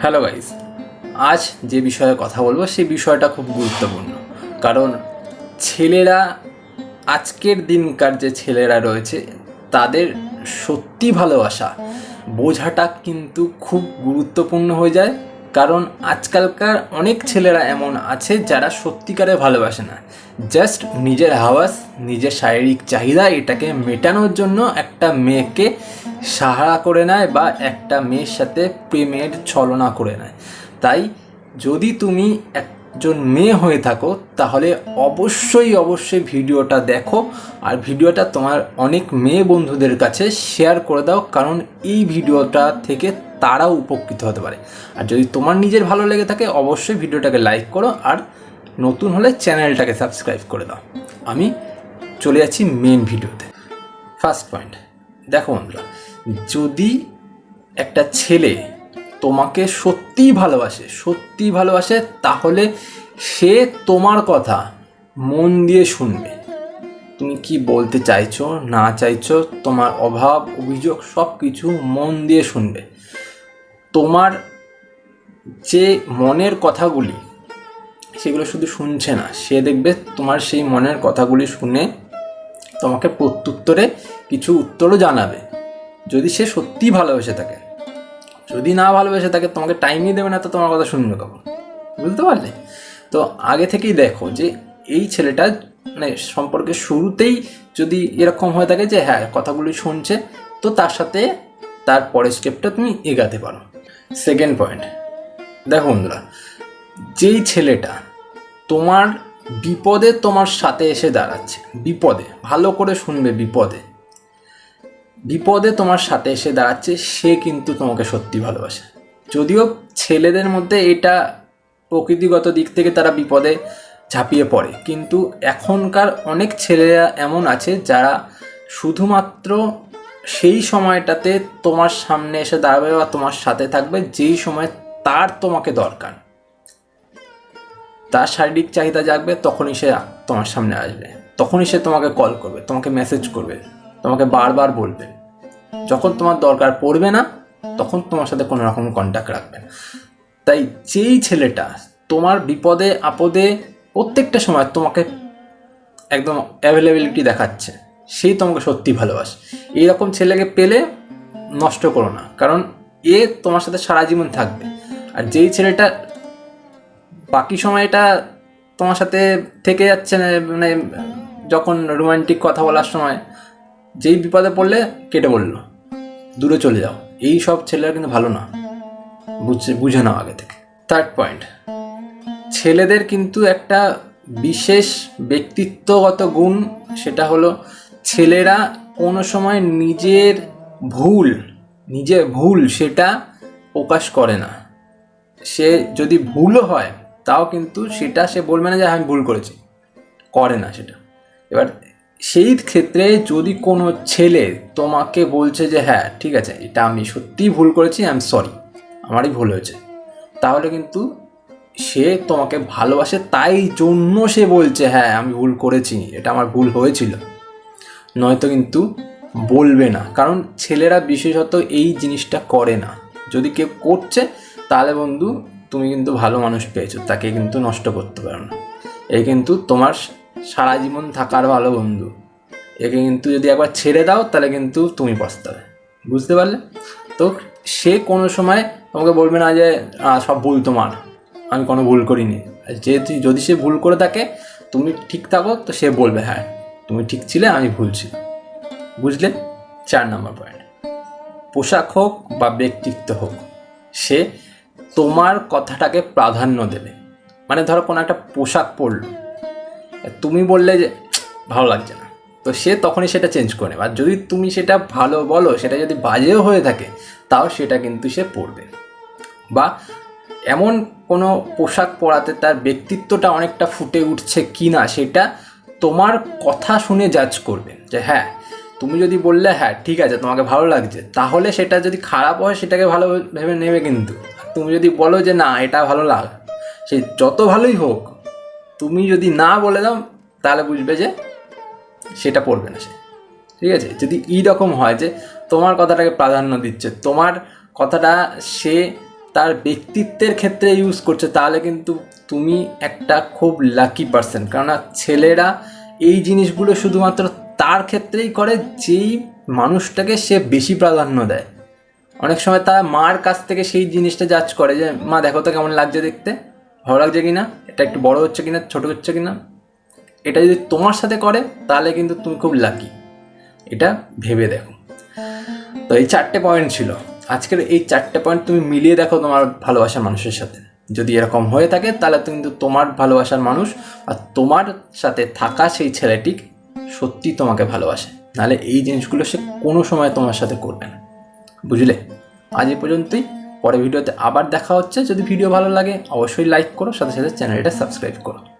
Hello guys আজ যে বিষয়ে কথা বলব, সেই বিষয়টা খুব গুরুত্বপূর্ণ। কারণ ছেলেরা, আজকের দিনকার যে ছেলেরা রয়েছে, তাদের সত্যি ভালোবাসা বোঝাটা কিন্তু খুব গুরুত্বপূর্ণ হয়ে যায়। কারণ আজকালকার অনেক ছেলেরা এমন আছে যারা সত্যিকারে ভালোবাসে না। জাস্ট নিজের হাওয়াস, নিজের শারীরিক চাহিদা এটাকে মেটানোর জন্য একটা মেয়েকে সাহারা করে নেয় বা একটা মেয়ের সাথে প্রেমের ছলনা করে নেয়। তাই যদি তুমি একজন মেয়ে হয়ে থাকো, তাহলে অবশ্যই অবশ্যই ভিডিওটা দেখো আর ভিডিওটা তোমার অনেক মেয়ে বন্ধুদের কাছে শেয়ার করে দাও, কারণ এই ভিডিওটা থেকে তারাও উপকৃত হতে পারে। আর যদি তোমার নিজের ভালো লেগে থাকে, অবশ্যই ভিডিওটাকে লাইক করো আর নতুন হলে চ্যানেলটাকে সাবস্ক্রাইব করে দাও। আমি চলে যাচ্ছি মেন ভিডিওতে। ফার্স্ট পয়েন্ট দেখো বন্ধুরা, যদি একটা ছেলে তোমাকে সত্যিই ভালোবাসে সত্যিই ভালোবাসে, তাহলে সে তোমার কথা মন দিয়ে শুনবে। তুমি কি বলতে চাইছো, না চাইছো, তোমার অভাব, অভিযোগ সব কিছু মন দিয়ে শুনবে। তোমার যে মনের কথাগুলি, সেগুলো শুধু শুনছে না, সে দেখবে তোমার সেই মনের কথাগুলি শুনে তোমাকে প্রত্যুত্তরে কিছু উত্তরও জানাবে। যদি সে সত্যিই ভালোবেসে থাকে, যদি না ভালোবেসে থাকে, তোমাকে টাইমই দেবে না, তো তোমার কথা শুনবে কখন? বুঝতে পারলে? তো আগে থেকেই দেখো যে এই ছেলেটা মানে সম্পর্কে শুরুতেই যদি এরকম হয়ে থাকে যে হ্যাঁ কথাগুলি শুনছে, তো তার সাথে তার পরের স্টেপটা তুমি এগাতে পারো। সেকেন্ড পয়েন্ট দেখো বন্ধুরা, যেই ছেলেটা তোমার বিপদে তোমার সাথে এসে দাঁড়াচ্ছে, বিপদে, ভালো করে শুনবে বিপদে বিপদে তোমার সাথে এসে দাঁড়াচ্ছে, সে কিন্তু তোমাকে সত্যি ভালোবাসে। যদিও ছেলেদের মধ্যে এটা প্রকৃতিগত দিক থেকে তারা বিপদে ঝাঁপিয়ে পড়ে, কিন্তু এখনকার অনেক ছেলেরা এমন আছে যারা শুধুমাত্র সেই সময়টাতে তোমার সামনে এসে দাঁড়াবে বা তোমার সাথে থাকবে, যেই সময় তার তোমাকে দরকার। তার শারীরিক চাহিদা জাগবে, তখনই সে তোমার সামনে আসবে। তখনই সে তোমাকে কল করবে, তোমাকে মেসেজ করবে, তোমাকে বারবার বলবে। যখন তোমার দরকার পড়বে না, তখন তোমার সাথে কোনো রকম কন্ট্যাক্ট রাখবে না। তাই যেই ছেলেটা তোমার বিপদে, আপদে প্রত্যেকটা সময় তোমাকে একদম অ্যাভেলেবিলিটি দেখাচ্ছে সেই তোমাকে সত্যি ভালোবাসে। এইরকম ছেলেকে পেলে নষ্ট করো না, কারণ এ তোমার সাথে সারা জীবন থাকবে। আর যেই ছেলেটা বাকি সময়টা তোমার সাথে থেকে যাচ্ছে না মানে যখন রোমান্টিক কথা বলার সময়, যেই বিপদে পড়লে কেটে বলল, দূরে চলে যাও। এই সব ছেলেরা কিন্তু ভালো না। বুঝছে, বুঝে নাও আগে থেকে। থার্ড পয়েন্ট ছেলেদের কিন্তু একটা বিশেষ ব্যক্তিত্বগত গুণ, সেটা হলো ছেলেরা কোনো সময় নিজের ভুল নিজের ভুল সেটা প্রকাশ করে না। সে যদি ভুলও হয়, তাও কিন্তু সেটা সে বলবে না যে আমি ভুল করেছি। করে না সেটা। এবার সেই ক্ষেত্রে যদি কোনো ছেলে তোমাকে বলছে যে হ্যাঁ ঠিক আছে, এটা আমি সত্যিই ভুল করেছি আই এম সরি আমারই ভুল হয়েছে। তাহলে কিন্তু সে তোমাকে ভালোবাসে, তাই জন্য সে বলছে হ্যাঁ আমি ভুল করেছি, এটা আমার ভুল হয়েছিল। নয়তো কিন্তু বলবে না। কারণ ছেলেরা বিশেষত এই জিনিসটা করে না। যদি কেউ করছে, তাহলে বন্ধু তুমি কিন্তু ভালো মানুষ পেয়েছ, তাকে কিন্তু নষ্ট করতে পারো না। এ কিন্তু তোমার সারা জীবন থাকার ভালো বন্ধু। একে কিন্তু যদি একবার ছেড়ে দাও, তাহলে কিন্তু তুমি পস্তাবে। বুঝতে পারলে? তো সে কোনো সময় তোমাকে বলবে না যে সব ভুল তোমার। আমি কোনো ভুল করিনি। যেহেতু যদি সে ভুল করে থাকে, তুমি ঠিক থাকো, তো সে বলবে হ্যাঁ তুমি ঠিক ছিলে, আমি ভুল ছিল বুঝলে? চার নম্বর পয়েন্ট পোশাক হোক বা ব্যক্তিত্ব হোক, সে তোমার কথাটাকে প্রাধান্য দেবে। মানে ধরো কোনো একটা পোশাক পরলো। তুমি বললে যে, ভালো লাগছে না। তো সে তখনই সেটা চেঞ্জ করে আর যদি তুমি সেটা ভালো বলো, সেটা যদি বাজেও হয়ে থাকে, তাও সেটা কিন্তু সে পরবে। বা এমন কোনো পোশাক পরাতে তার ব্যক্তিত্বটা অনেকটা ফুটে উঠছে কি না সেটা তোমার কথা শুনে জাজ করবে যে হ্যাঁ তুমি যদি বললে হ্যাঁ ঠিক আছে, তোমাকে ভালো লাগছে, তাহলে সেটা যদি খারাপ হয়, সেটাকে ভালো ভেবে নেবে কিন্তু। তুমি যদি বলো যে না, এটা ভালো লাগ সে যত ভালোই হোক, তুমি যদি না বলে দাও, তাহলে বুঝবে যে সেটা পড়বে না সে। ঠিক আছে? যদি রকম হয় যে তোমার কথাটাকে প্রাধান্য দিচ্ছে, তোমার কথাটা সে তার ব্যক্তিত্বের ক্ষেত্রে ইউজ করছে, তাহলে কিন্তু তুমি একটা খুব লাকি পার্সন কেননা ছেলেরা এই জিনিসগুলো শুধুমাত্র তার ক্ষেত্রেই করে, যেই মানুষটাকে সে বেশি প্রাধান্য দেয়। অনেক সময় তার মার কাছ থেকে সেই জিনিসটা জাজ করে যে, মা, দেখো তো কেমন লাগছে দেখতে। ভালো লাগছে কি না এটা একটু বড় হচ্ছে কিনা? ছোটো হচ্ছে কিনা? এটা যদি তোমার সাথে করে, তাহলে কিন্তু তুমি খুব লাকি এটা ভেবে দেখো। তো এই চারটে পয়েন্ট ছিল। আজকের এই চারটে পয়েন্ট তুমি মিলিয়ে দেখো তোমার ভালোবাসার মানুষের সাথে। যদি এরকম হয়ে থাকে, তাহলে তো কিন্তু তোমার ভালোবাসার মানুষ আর তোমার সাথে থাকা সেই ছেলেটি সত্যি তোমাকে ভালোবাসে। নাহলে এই জিনিসগুলো সে কোনো সময় তোমার সাথে করবে না। বুঝলে? আজ এই পর্যন্তই। পরে ভিডিওতে আবার দেখা হচ্ছে। যদি ভিডিও ভালো লাগে, অবশ্যই লাইক করো, সাথে সাথে চ্যানেলটা সাবস্ক্রাইব করো।